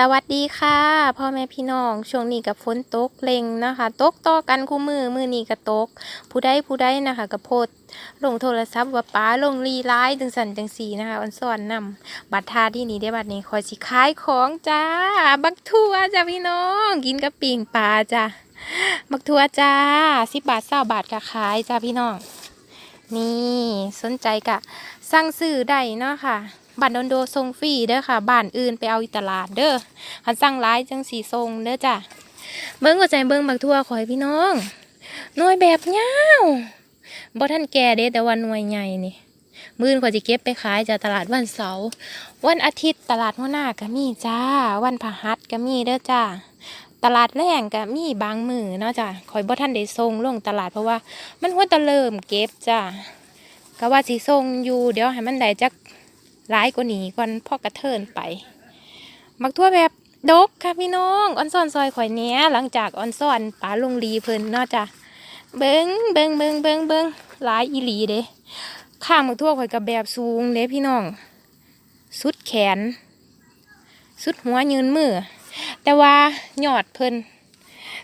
สวัสดีค่ะพ่อแม่พี่น้องช่วงนี้กับฝนตกเล็งนะคะตกต่อกันคู่มือมือนี้ก็ตก ผู้ใดผู้ใดนะคะกับโพดลงโทรศัพท์ว่าป้าลงรีไลน์จังสันจังสีนะคะอันสอนนำบัตรทาที่นี้ได้บัตรนี้คอยสิขายของจ้า บักทั่วจ้าพี่น้องกินกับปิ่งปลาจ้าบักทั่วจ้าสิบบาทเศร้าบาทก็ขายจ้าพี่น้องนี่สนใจกะสั่งซื้อได้เนาะค่ะ บัตรโดนโดทรงฟรีเด้อค่ะบ้านอื่นไปเอาอีตลาดเด้อคันสั่งร้ายจังสีทรงเด้อจ้ะเบิ้งหัวใจเบิ้งบักทั่วขอให้พี่น้องหน่วยแบบยาบ่ท่านแก่เด้แต่ว่าหน่วยใหญ่นี่มื้อนขอจะเก็บไปขายจากตลาดวันเสาร์วันอาทิตย์ตลาดหัวหน้าก็มีจ้า วันพฤหัสก็มีเด้อจ้าตลาดแรงก็มีบางมือเนาะจ้ะคอยบ่ท่านได้ทรงลงตลาดเพราะว่ามันหัวตะเริ่มเก็บจ้าก็ว่าสิทรงอยู่เดี๋ยวให้มันได้จัก ร้ายกว่านี้ก่อนพ่อกระเทินไป มักทั่วแบบดกค่ะพี่น้องออนซ่อนซอยข่อยเนี้ยหลังจากออนซ่อนป๋าลงรีเพิ่นเนาจะเบิงเบิงเบิงเบิงเบิงหลายอีหลีเด้ข้างมักทั่วข่อยกับแบบสูงเด้พี่น้อง สุดแขน สุดหัวยืนมือ แต่ว่าหยอดเพิ่น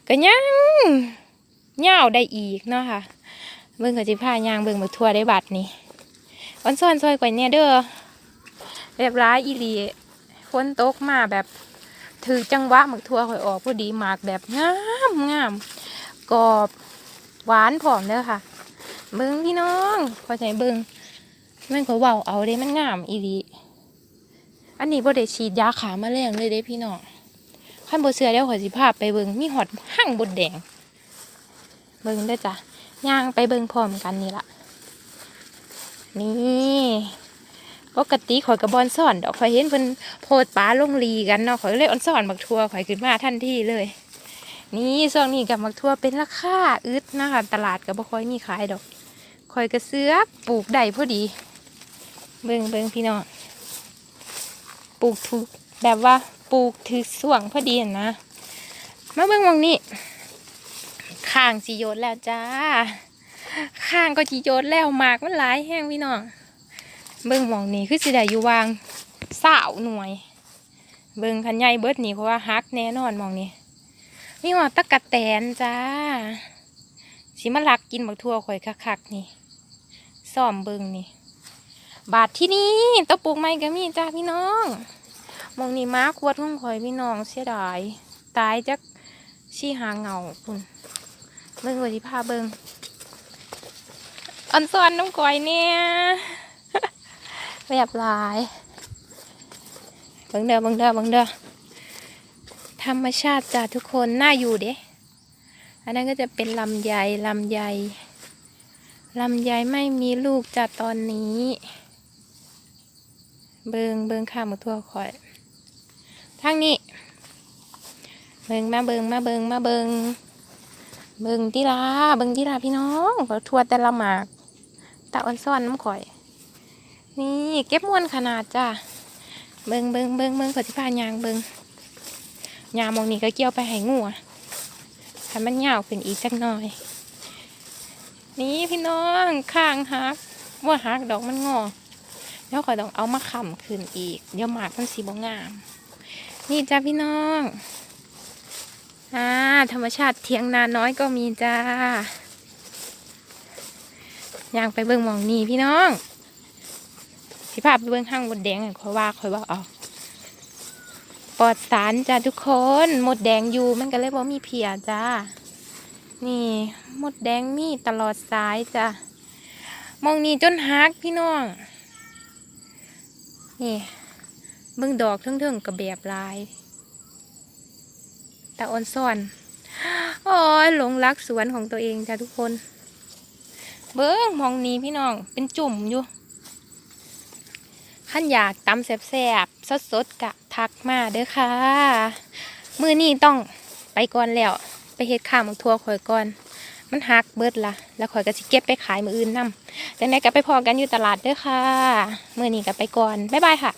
ก็ยังยาวได้อีกเนาะค่ะเบิ่งกับจิพายางเบิ่งมักทั่วได้บัดนี้ออนซ่อนซอยข่อยเนี่ยเด้อ เรียบร้ายอีหลีฝนตกมาแบบถือจังหวะหมักทั่วข่อยออกพอดีหมากแบบงามงามกรอบหวานผอมเด้อค่ะ เบิ่งพี่น้องขอใจเบิ่งมันก็ว้าเอาเด้มันงามอีหลีอันนี้บ่ได้ฉีดยาขาแมลงเลยเด้พี่น้องขั้นบ่เสือเดี๋ยวขอสิพาพไปเบิ่งมีหอดหั่งบดแดง เบิ่งได้จ้ะย่างไปเบิ่งพร้อมกันนี่ละนี่ ปกติข่อยกับบอนสอนดอกข่อยเห็นเพิ่นโพดปลาลงลีกันเนาะข่อยเลยออนสอนบักทัวข่อยขึ้นมาทันทีเลย นี่ช่วงนี้กับบักทัวเป็นราคาอึดนะคะตลาดก็บ่ค่อยมีขายดอกข่อยก็เสือกปลูกได้พอดี เบิ่งเบิ่งพี่น้องปลูกถูกแบบว่าปลูกถือส่วงพอดีนะมาเบิ่งหมองนี้ข้างสิโยนแล้วจ้าข้างก็สิโยนแล้วหมากมันหลายแห้งพี่น้อง เบิ่งมองนี้คือสิได้อยู่วางสาวหน่วย เบิ่งคันใหญ่เบิดนี่เพราะว่าฮักแน่นอนมองนี้มีหอตะกะแตนจ้าสิมาลักกินบักทั่วข่อยคักๆนี่ซ่อมเบิ่งนี่ บาทที่นี่ตะปลูกไม้ก็มีจ้าพี่น้องมองนี้ม้าขวดของข่อยพี่น้องเสียดายตายจักชี้หาเงาคุณเบิ่งวันที่พาเบิ่งอันสอนน้ำก้อยเนี่ย แบบลายบิ่งเด้อบิ่งเด้อบิ่งเด้อธรรมชาติจ้ะทุกคนน่าอยู่เด้อันนั้นก็จะเป็นลำไยลำไยลำไยไม่มีลูกจ้ะตอนนี้ เบิงเบิงข้ามมาทั่วคอยทางนี้ เบิงมาเบิงมาเบิงมาเบิงเบิงที่ลาเบิงที่ลาพี่น้องขอทัวแต่ละหมากตะอันซ่อนน้ำข่อย นี่เก็บมวนขนาดจ้ะเบิงเบิงเบิงเบิงขอที่พานยางเบิงยางมองนี่ก็เกี่ยวไปให้งัวให้มันยาวขึ้นอีกจักหน่อย นี่พี่น้องข้างหักว่าหักดอกมันงอแล้วขอยต้องเอามาขำขึ้นอีก เดี๋ยวหมากมันสีบ่งาม นี่จ้าพี่น้องอ่าธรรมชาติเทียงนาน้อยก็มีจ้ายางไปเบิ่งมองนี่พี่น้อง สิพาไปเบิ่งห้างมดแดงให้คอยว่าคอยว่าเอาปลอดสารจ้าทุกคนหมดแดงอยู่มันก็เลยบ่มีเพียจ้า นี่หมดแดงมีตลอดสายจ้ามองนี่จนฮักพี่น้อง นี่เบิ่งดอกเทิงๆกับแบบลายตาออนซ่อนโอ้ยหลงรักสวนของตัวเองจ้ะทุกคน เบิ้องมองนี้พี่น้องเป็นจุ่มอยู่ ขั้นอยากตำแสบๆสดๆกะทักมาเด้อค่ะมือนี้ต้องไปก่อนแล้ว ไปเฮ็ดข้าวมังทั่วข่อยก่อน มันหักเบิดละแล้วข่อยก็สิเก็บไปขายมืออื่นนำจังไดก็ไปพอกันอยู่ตลาดเด้อค่ะ มือนี้ก็ไปก่อนบ๊ายบายค่ะ